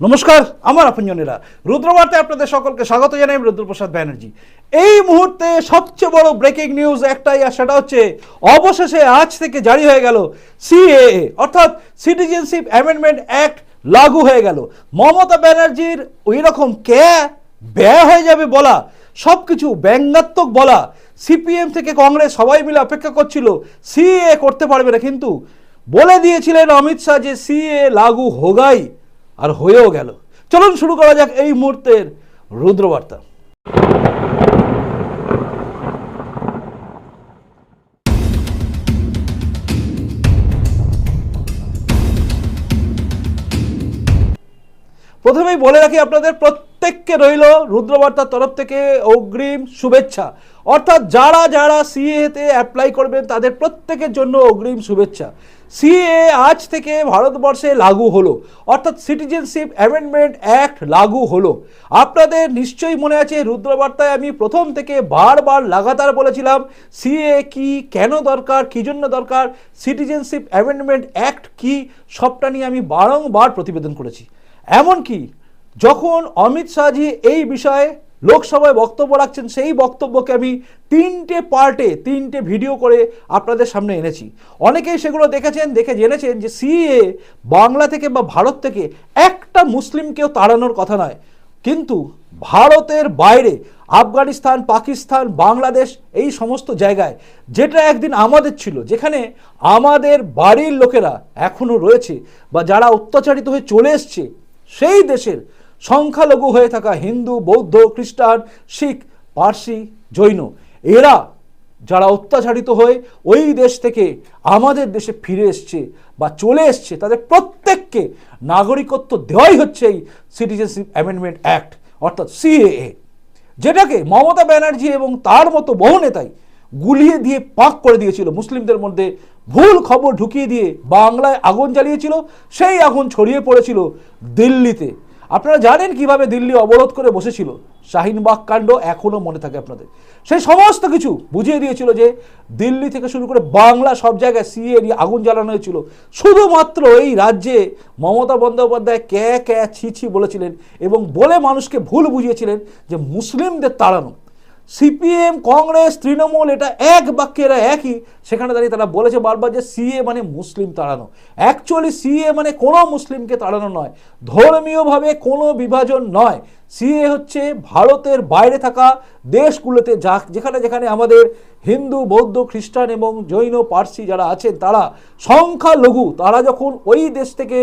নমস্কার, আমার আপনজনেরা। রুদ্রবার্তায় আপনাদের সকলকে স্বাগত জানাই আমি রুদ্রপ্রসাদ ব্যানার্জি। এই মুহূর্তে সবচেয়ে বড় ব্রেকিং নিউজ একটাই, আর সেটা হচ্ছে, অবশেষে আজ থেকে জারি হয়ে গেল সিএএ অর্থাৎ সিটিজেনশিপ অ্যামেন্ডমেন্ট অ্যাক্ট লাগু হয়ে গেল। মমতা ব্যানার্জির ওই রকম কে ব্যয় হয়ে যাবে বলা সব কিছু ব্যঙ্গাত্মক বলা সিপিএম থেকে কংগ্রেস সবাই মিলে অপেক্ষা করছিল সিএ করতে পারবে না। কিন্তু বলে দিয়েছিলেন অমিত শাহ যে সিএ লাগু হোগাই। আর হয়েও গেল। চলুন শুরু করা যাক এই মুহূর্তের রুদ্রবার্তা। প্রথমেই বলে রাখি, আপনাদের প্রত্যেককে রইল রুদ্রবার্তার তরফ থেকে অগ্রিম শুভেচ্ছা। অর্থাৎ যারা যারা সিএতে অ্যাপ্লাই করবেন, তাদের প্রত্যেকের জন্য অগ্রিম শুভেচ্ছা। সিএ আজ থেকে ভারতবর্ষে লাগু হলো। অর্থাৎ সিটিজেনশিপ অ্যামেন্ডমেন্ট অ্যাক্ট লাগু হলো। আপনাদের নিশ্চয়ই মনে আছে, রুদ্রবার্তায় আমি প্রথম থেকে বারবার লাগাতার বলেছিলাম সিএ কি, কেন দরকার, কী জন্য দরকার সিটিজেনশিপ অ্যামেন্ডমেন্ট অ্যাক্ট কি, সবটা নিয়ে আমি বারংবার প্রতিবেদন করেছি। এমনকি যখন অমিত শাহজি এই বিষয়ে লোকসভায় বক্তব্য রাখছেন, সেই বক্তব্যকে আমি তিনটে পার্টে, তিনটে ভিডিও করে আপনাদের সামনে এনেছি। অনেকেই সেগুলো দেখেছেন, দেখে জেনেছেন যে সিএ বাংলা থেকে বা ভারত থেকে একটা মুসলিমকেও তাড়ানোর কথা নয়। কিন্তু ভারতের বাইরে, আফগানিস্তান, পাকিস্তান, বাংলাদেশ, এই সমস্ত জায়গায়, যেটা একদিন আমাদের ছিল, যেখানে আমাদের বাড়ির লোকেরা এখনও রয়েছে বা যারা অত্যাচারিত হয়ে চলে এসছে, সেই দেশের সংখ্যালঘু হয়ে থাকা হিন্দু, বৌদ্ধ, খ্রিস্টান, শিখ, পার্সি, জৈন, এরা যারা অত্যাচারিত হয়ে ওই দেশ থেকে আমাদের দেশে ফিরে এসছে বা চলে এসছে, তাদের প্রত্যেককে নাগরিকত্ব দেওয়াই হচ্ছে এই সিটিজেনশিপ অ্যামেন্ডমেন্ট অ্যাক্ট অর্থাৎ সিএএ যেটাকে মমতা ব্যানার্জি এবং তার মতো বহু নেতাই গুলিয়ে দিয়ে পাক করে দিয়েছিল। মুসলিমদের মধ্যে ভুল খবর ঢুকিয়ে দিয়ে বাংলায় আগুন জ্বালিয়েছিল, সেই আগুন ছড়িয়ে পড়েছিল দিল্লিতে। আপনারা জানেন কীভাবে দিল্লি অবরোধ করে বসেছিল? শাহিনবাগ কাণ্ড এখনও মনে থাকে আপনাদের। সেই সমস্ত কিছু বুঝিয়ে দিয়েছিল যে, দিল্লি থেকে শুরু করে বাংলা সব জায়গায় সিএ নিয়ে আগুন জ্বালানো হয়েছিল। শুধুমাত্র এই রাজ্যে মমতা বন্দ্যোপাধ্যায় ক্যা ক্যা ছি ছি বলেছিলেন এবং বলে মানুষকে ভুল বুঝিয়েছিলেন যে, মুসলিমদের তাড়ানো। সিপিএম, কংগ্রেস, তৃণমূল, এটা এক বাক্যে এরা একই। সেখানে দাঁড়িয়ে তারা বলেছে বারবার যে সিএ মানে মুসলিম তাড়ানো। অ্যাকচুয়ালি সিএ মানে কোনো মুসলিমকে তাড়ানো নয়। ধর্মীয়ভাবে কোনো বিভাজন নয়। সিএ হচ্ছে ভারতের বাইরে থাকা দেশগুলোতে যা, যেখানে যেখানে আমাদের হিন্দু, বৌদ্ধ, খ্রিস্টান এবং জৈন, পার্সি যারা আছেন, তারা সংখ্যালঘু, তারা যখন ওই দেশ থেকে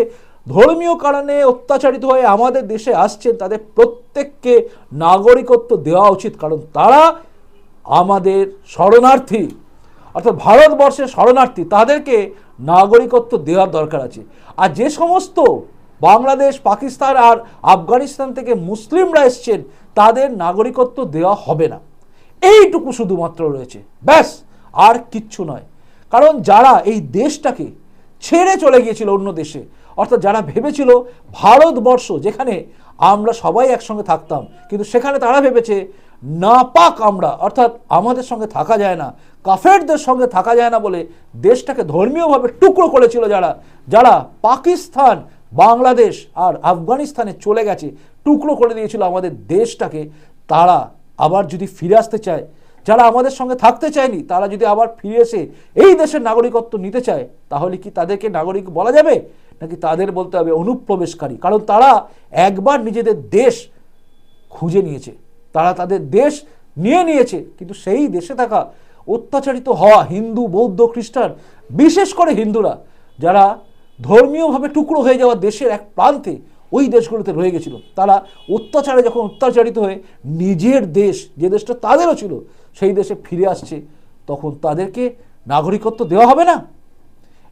ধর্মীয় কারণে অত্যাচারিত হয়ে আমাদের দেশে আসছেন তাদের প্রত্যেককে নাগরিকত্ব দেওয়া উচিত, কারণ তারা আমাদের শরণার্থী। অর্থাৎ ভারতবর্ষের শরণার্থী, তাদেরকে নাগরিকত্ব দেওয়ার দরকার আছে। আর যে সমস্ত বাংলাদেশ, পাকিস্তান আর আফগানিস্তান থেকে মুসলিমরা এসছেন, তাদের নাগরিকত্ব দেওয়া হবে না। এইটুকু শুধুমাত্র রয়েছে। ব্যাস, আর কিচ্ছু নয়। কারণ যারা এই দেশটাকে ছেড়ে চলে গিয়েছিল অন্য দেশে অর্থাৎ যারা ভেবেছিল ভারতবর্ষ যেখানে আমরা সবাই একসঙ্গে থাকতাম, কিন্তু সেখানে তারা ভেবেছে না পাক আমরা, অর্থাৎ আমাদের সঙ্গে থাকা যায় না, কাফেরদের সঙ্গে থাকা যায় না বলে দেশটাকে ধর্মীয়ভাবে টুকরো করেছিল যারা যারা পাকিস্তান, বাংলাদেশ আর আফগানিস্তানে চলে গেছে, টুকরো করে দিয়েছিল আমাদের দেশটাকে, তারা আবার যদি ফিরে আসতে চায়, যারা আমাদের সঙ্গে থাকতে চায়নি, তারা যদি আবার ফিরে এসে এই দেশের নাগরিকত্ব নিতে চায়, তাহলে কি তাদেরকে নাগরিক বলা যাবে? নাকি তাদের বলতে হবে অনুপ্রবেশকারী? কারণ তারা একবার নিজেদের দেশ খুঁজে নিয়েছে। তারা তাদের দেশ নিয়ে নিয়েছে, কিন্তু সেই দেশে থাকা অত্যাচারিত হওয়া হিন্দু, বৌদ্ধ, খ্রিস্টান, বিশেষ করে হিন্দুরা, যারা ধর্মীয়ভাবে টুকরো হয়ে যাওয়া দেশের এক প্রান্তে ওই দেশগুলোতে রয়ে গেছিল, তারা অত্যাচারে যখন অত্যাচারিত হয়ে নিজের দেশ, যে দেশটা তাদেরও ছিল, সেই দেশে ফিরে আসছে, তখন তাদেরকে নাগরিকত্ব দেওয়া হবে না?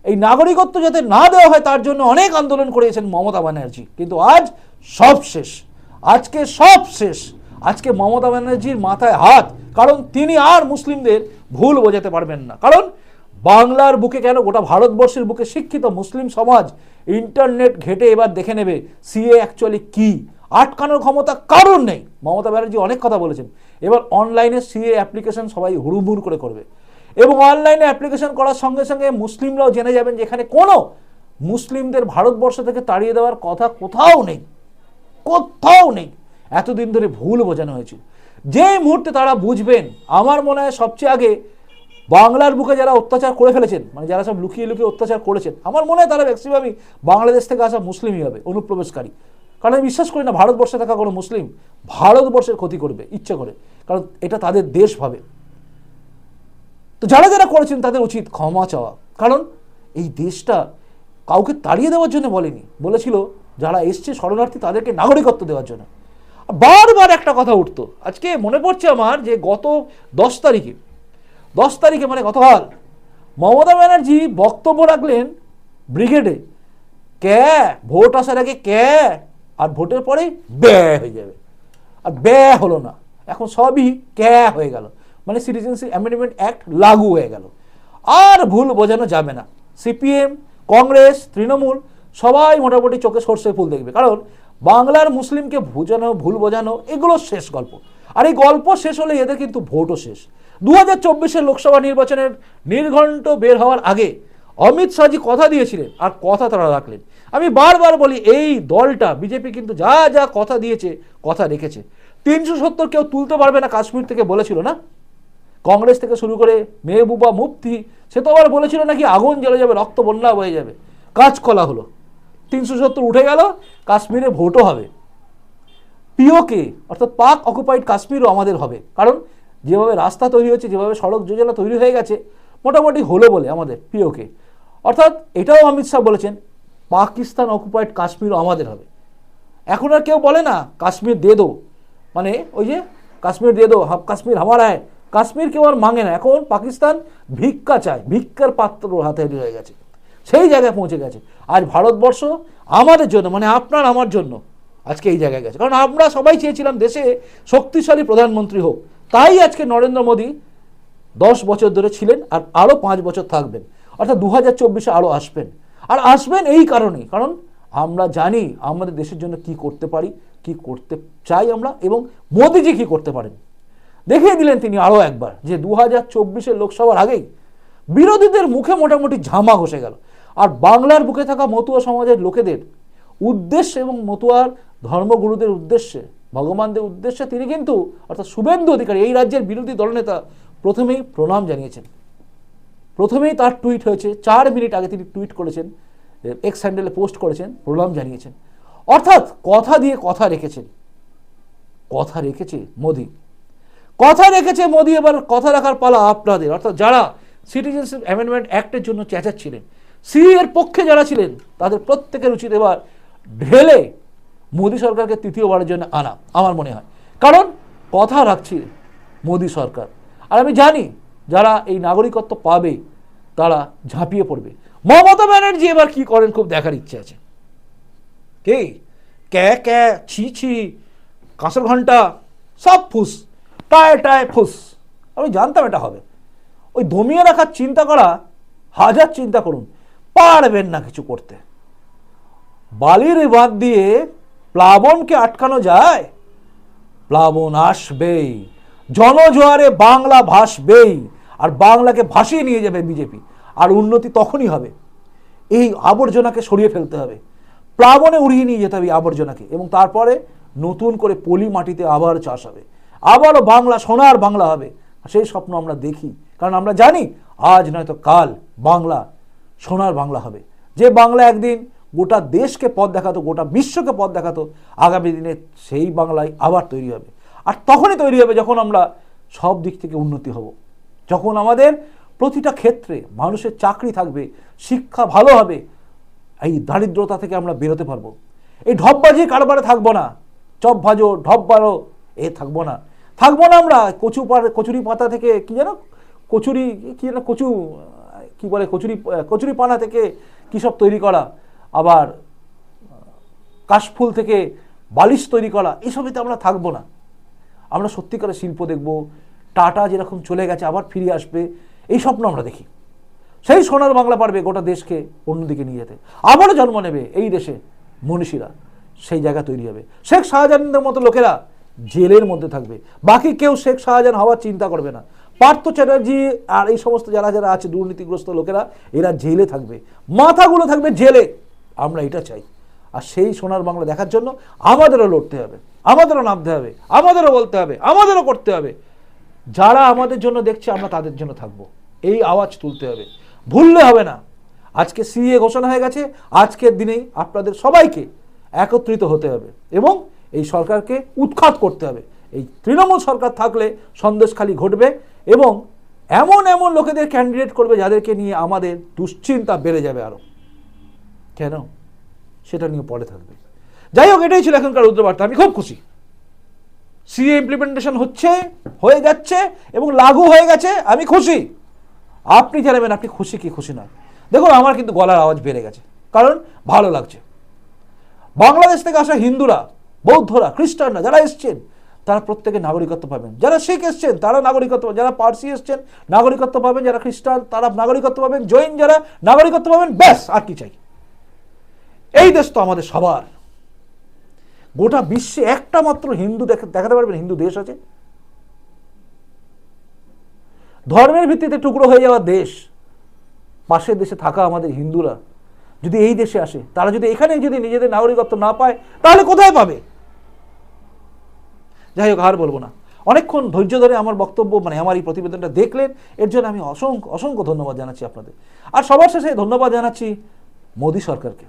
এই নাগরিকত্ব যাতে না দেওয়া হয়, তার জন্য অনেক আন্দোলন করেছেন মমতা ব্যানার্জি। কিন্তু আজ সব শেষ। আজকে সব শেষ। আজকে মমতা ব্যানার্জির মাথায় হাত। কারণ তিনি আর মুসলিমদের ভুল বোঝাতে পারবেন না। কারণ বাংলার বুকে কেন, গোটা ভারতবর্ষের বুকে শিক্ষিত মুসলিম সমাজ ইন্টারনেট ঘেটে এবার দেখে নেবে সিএ অ্যাকচুয়ালি কি? আটকানোর ক্ষমতা কারণ নেই। মমতা ব্যানার্জি অনেক কথা বলেছেন। এবার অনলাইনে সিএ অ্যাপ্লিকেশন সবাই হুড়ুমুড় করে করবে। এবং অনলাইনে অ্যাপ্লিকেশন করার সঙ্গে সঙ্গে মুসলিমরাও জেনে যাবেন যে এখানে কোনো মুসলিমদের ভারতবর্ষ থেকে তাড়িয়ে দেওয়ার কথা কোথাও নেই। কোথাও নেই। এতদিন ধরে ভুল বোঝানো হয়েছিল যেই মুহূর্তে তারা বুঝবেন, আমার মনে হয় সবচেয়ে আগে বাংলার বুকে যারা অত্যাচার করে ফেলেছেন মানে যারা সব লুকিয়ে লুকিয়ে অত্যাচার করেছেন, আমার মনে হয় তারা ম্যাক্সিমামই বাংলাদেশ থেকে আসা মুসলিমই হবে, অনুপ্রবেশকারী। কারণ আমি বিশ্বাস করি না, ভারতবর্ষে থাকা কোনো মুসলিম ভারতবর্ষের ক্ষতি করবে, ইচ্ছে করে। কারণ এটা তাদের দেশ ভাবে। তো যারা যারা করেছেন তাদের উচিত ক্ষমা চাওয়া। কারণ এই দেশটা কাউকে তাড়িয়ে দেওয়ার জন্য বলেনি। বলেছিল, যারা এসছে শরণার্থী তাদেরকে নাগরিকত্ব দেওয়ার জন্য। বারবার একটা কথা উঠতো। আজকে মনে পড়ছে আমার যে গত দশ তারিখে দশ তারিখে মানে গতকাল মমতা ব্যানার্জি বক্তব্য রাখলেন ব্রিগেডে ক্যা ভোট আসার আগে ক্যা আর ভোটের পরে ব্যয় হয়ে যাবে। আর ব্যয় হলো না। এখন সবই ক্যা হয়ে গেল। মানে সিটিজেনশিপ অ্যামেন্ডমেন্ট অ্যাক্ট লাগু হয়ে গেল। আর ভুল বোঝানো যাবে না। সিপিএম কংগ্রেস তৃণমূল, সবাই মোটামুটি চোখে সর্ষে ফুল দেখবে। কারণ বাংলার মুসলিমকে বোঝানো ভুল বোঝানো, এগুলো শেষ গল্প। আর এই গল্প শেষ হলে এদের কিন্তু ভোটও শেষ। দু হাজার চব্বিশের লোকসভা নির্বাচনের নির্ঘণ্ট বের হওয়ার আগে অমিত শাহজি কথা দিয়েছিলেন আর কথা তারা রাখলেন। আমি বারবার বলি, এই দলটা বিজেপি কিন্তু যা যা কথা দিয়েছে, কথা রেখেছে। তিনশো সত্তর কেউ তুলতে পারবে না কাশ্মীর থেকে বলেছিল না? কংগ্রেস থেকে শুরু করে মেহবুবা মুফতি, সে তো আবার বলেছিল নাকি আগুন জ্বলে যাবে, রক্ত বন্যা হয়ে যাবে। কাজকলা হলো। তিনশো সত্তর উঠে গেল, কাশ্মীরে ভোটও হবে। পিওকে, অর্থাৎ পাক অকুপাইড কাশ্মীরও আমাদের হবে। কারণ যেভাবে রাস্তা তৈরি হচ্ছে যেভাবে সড়ক যোজনা তৈরি হয়ে গেছে, মোটামুটি হলো বলে আমাদের পিওকে। অর্থাৎ এটাও অমিত শাহ বলেছেন, পাকিস্তান অকুপাইড কাশ্মীরও আমাদের হবে। এখন আর কেউ বলে না, কাশ্মীর দিয়ে দো। মানে ওই যে, কাশ্মীর দিয়ে দো হাফ কাশ্মীর আমার আয় কাশ্মীর কেউ আর মাঙে না। এখন পাকিস্তান ভিক্ষা চায়, ভিক্ষার পাত্র হাতে হয়ে গেছে। সেই জায়গায় পৌঁছে গেছে। আজ ভারতবর্ষ আমাদের জন্য মানে আপনার আমার জন্য, আজকে এই জায়গায় গেছে। কারণ আমরা সবাই চেয়েছিলাম দেশে শক্তিশালী প্রধানমন্ত্রী হোক। তাই আজকে নরেন্দ্র মোদী দশ বছর ধরে ছিলেন আর আরও পাঁচ বছর থাকবেন। অর্থাৎ দু হাজার চব্বিশে আরও আসবেন। আর আসবেন এই কারণেই, কারণ আমরা জানি আমাদের দেশের জন্য কি করতে পারি, কি করতে চাই আমরা, এবং মোদিজি কি করতে পারেন। দেখিয়ে দিলেন তিনি আরও একবার যে দু হাজার চব্বিশের লোকসভার আগেই বিরোধীদের মুখে মোটামুটি ঝামা ঘষে গেল। আর বাংলার বুকে থাকা মতুয়া সমাজের লোকেদের উদ্দেশ্যে এবং মতুয়ার ধর্মগুরুদের উদ্দেশ্যে, ভগবানদের উদ্দেশ্যে তিনি কিন্তু, অর্থাৎ শুভেন্দু অধিকারী, এই রাজ্যের বিরোধী দলনেতা প্রথমেই প্রণাম জানিয়েছেন। প্রথমেই তার টুইট হয়েছে, চার মিনিট আগে তিনি টুইট করেছেন এক্স হ্যান্ডেলে পোস্ট করেছেন, প্রণাম জানিয়েছেন। অর্থাৎ কথা দিয়ে কথা রেখেছেন। কথা রেখেছে মোদি। কথা রেখেছে মোদি, এবার কথা রাখার পালা আপনাদের। অর্থাৎ যারা সিটিজেনশিপ অ্যামেন্ডমেন্ট অ্যাক্টের জন্য চেঁচাচ্ছিলেন সি এর পক্ষে যারা ছিলেন, তাদের প্রত্যেকের উচিত এবার ঢেলে মোদী সরকারকে তৃতীয়বারের জন্য আনা, আমার মনে হয়। কারণ কথা রাখছে মোদী সরকার। আর আমি জানি, যারা এই নাগরিকত্ব পাবে, তারা ঝাঁপিয়ে পড়বে। মমতা ব্যানার্জি এবার কি করেন খুব দেখার ইচ্ছে আছে। কে? ক্যা ক্যা, ছি ছি, কাঁসর ঘণ্টা, সব ফুস। টায় টায় ফুস আমি জানতাম এটা হবে। ওই দমিয়ে রাখার চিন্তা করা, হাজার চিন্তা করুন, পারবেন না কিছু করতে। বালির বাদ দিয়ে প্লাবনকে আটকানো যায়, প্লাবন আসবেই। জনজোয়ারে বাংলা ভাসবেই, আর বাংলাকে ভাসিয়ে নিয়ে যাবে বিজেপি। আর উন্নতি তখনই হবে। এই আবর্জনাকে সরিয়ে ফেলতে হবে। প্লাবনে উড়িয়ে নিয়ে যেতে হবে আবর্জনাকে। এবং তারপরে নতুন করে পলি মাটিতে আবার চাষ হবে। আবারও বাংলা, সোনার বাংলা হবে। সেই স্বপ্ন আমরা দেখি। কারণ আমরা জানি, আজ নয়তো কাল বাংলা, সোনার বাংলা হবে। যে বাংলা একদিন গোটা দেশকে পথ দেখাতো, গোটা বিশ্বকে পথ দেখাতো, আগামী দিনে সেই বাংলায় আবার তৈরি হবে। আর তখনই তৈরি হবে যখন আমরা সব দিক থেকে উন্নতি হব। যখন আমাদের প্রতিটা ক্ষেত্রে মানুষের চাকরি থাকবে, শিক্ষা ভালো হবে, এই দারিদ্রতা থেকে আমরা বেরোতে পারব। এই ঢপবাজি কারবারে থাকব না, চপ ভাজো, ঢপ বারো, এ থাকব না। থাকব না আমরা, কচু কচুরি পাতা থেকে কি যেন, কচুরি, কি যেন কচু, কি বলে, কচুরি কচুরি পানা থেকে কী সব তৈরি করা, আবার কাশফুল থেকে বালিশ তৈরি করা এসবেতে আমরা থাকব না। আমরা সত্যিকারের শিল্প দেখব, টাটা যেরকম চলে গেছে, আবার ফিরে আসবে, এই স্বপ্ন আমরা দেখি। সেই সোনার বাংলা পারবে গোটা দেশকে অন্যদিকে নিয়ে যেতে। আবারও জন্ম নেবে এই দেশে মনীষীরা, সেই জায়গা তৈরি হবে। শেখ শাহজাহানদের মতো লোকেরা জেলের মধ্যে থাকবে। বাকি কেউ শেখ শাহজাহান হওয়ার চিন্তা করবে না। পার্থ চ্যাটার্জি আর এই সমস্ত যারা যারা আছে, দুর্নীতিগ্রস্ত লোকেরা, এরা জেলে থাকবে। মাথাগুলো থাকবে জেলে। আমরা এটা চাই। আর সেই সোনার বাংলা দেখার জন্য আমাদেরও লড়তে হবে। আমাদেরও নামতে হবে। আমাদেরও বলতে হবে। আমাদেরও করতে হবে। যারা আমাদের জন্য দেখছে, আমরা তাদের জন্য থাকব। এই আওয়াজ তুলতে হবে। ভুললে হবে না। আজকে সিএ ঘোষণা হয়ে গেছে। আজকের দিনেই আপনাদের সবাইকে একত্রিত হতে হবে। এবং এই সরকারকে উৎখাত করতে হবে। এই তৃণমূল সরকার থাকলে সন্দেশখালি ঘটবে এবং এমন এমন লোকেদের ক্যান্ডিডেট করবে যাদেরকে নিয়ে আমাদের দুশ্চিন্তা বেড়ে যাবে আরও কেন? সেটা নিয়ে পরে থাকবে। যাই হোক, এটাই ছিল এখনকার রুদ্রবার্তা। আমি খুব খুশি। সিএ ইমপ্লিমেন্টেশন হচ্ছে, হয়ে যাচ্ছে এবং লাগু হয়ে গেছে। আমি খুশি। আপনি জানাবেন, আপনি খুশি কি খুশি না দেখুন, আমার কিন্তু গলার আওয়াজ বেড়ে গেছে। কারণ ভালো লাগছে। বাংলাদেশ থেকে আসা হিন্দুরা বৌদ্ধরা, খ্রিস্টানরা যারা এসছেন, তারা প্রত্যেকে নাগরিকত্ব পাবেন। যারা শিখ এসছেন, তারা নাগরিকত্ব যারা পার্সি এসছেন, নাগরিকত্ব পাবেন। যারা খ্রিস্টান, তারা নাগরিকত্ব পাবেন। জৈন যারা, নাগরিকত্ব পাবেন। ব্যাস, আর কি চাই? এই দেশ তো আমাদের সবার। গোটা বিশ্বে একটা মাত্র হিন্দু দেখ- দেখাতে পারবেন, হিন্দু দেশ আছে। ধর্মের ভিত্তিতে টুকরো হয়ে যাওয়া দেশ, পাশের দেশে থাকা আমাদের হিন্দুরা, যদি এই দেশে আসে, তারা যদি এখানে যদি নিজেদের নাগরিকত্ব না পায়, তাহলে কোথায় পাবে? যাই হোক আর বলব না। অনেকক্ষণ ধৈর্য ধরে আমার বক্তব্য মানে আমার এই প্রতিবেদনটা দেখলেন, এর জন্য আমি অসংখ্য অসংখ্য ধন্যবাদ জানাচ্ছি আপনাদের। আর সবার শেষে ধন্যবাদ জানাচ্ছি মোদী সরকারকে।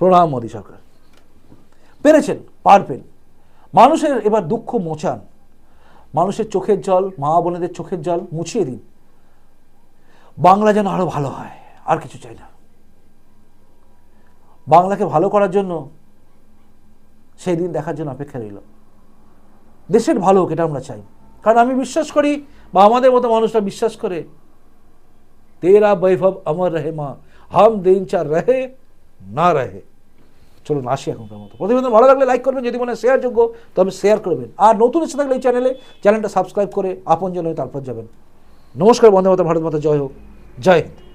প্রণাম মোদী সরকার। পেরেছেন পারবেন মানুষের এবার দুঃখ মোচান মানুষের চোখের জল, মা বোনেদের চোখের জল মুছিয়ে দিন। বাংলা যেন আরও ভালো হয়, আর কিছু চাই না। বাংলাকে ভালো করার জন্য সেই দিন দেখার জন্য অপেক্ষা রইল। দেশের ভালো হোক, এটা আমরা চাই। কারণ আমি বিশ্বাস করি, বা আমাদের মতো মানুষরা বিশ্বাস করে, তেরা বৈভব অমর রহে মা, হাম দিন চার রহে, না রহে। চলুন, আসি এখনকার মতো। প্রতিবেদন ভালো লাগলে লাইক করবেন, যদি মনে হয় শেয়ার যোগ্য, তবে শেয়ার করবেন। আর নতুন এসে থাকলে এই চ্যানেলে চ্যানেলটা সাবস্ক্রাইব করে আপন জন হয়ে তারপর যাবেন। নমস্কার, বন্ধু মাতা ভারত মাতা, জয় হোক। জয় হিন্দ।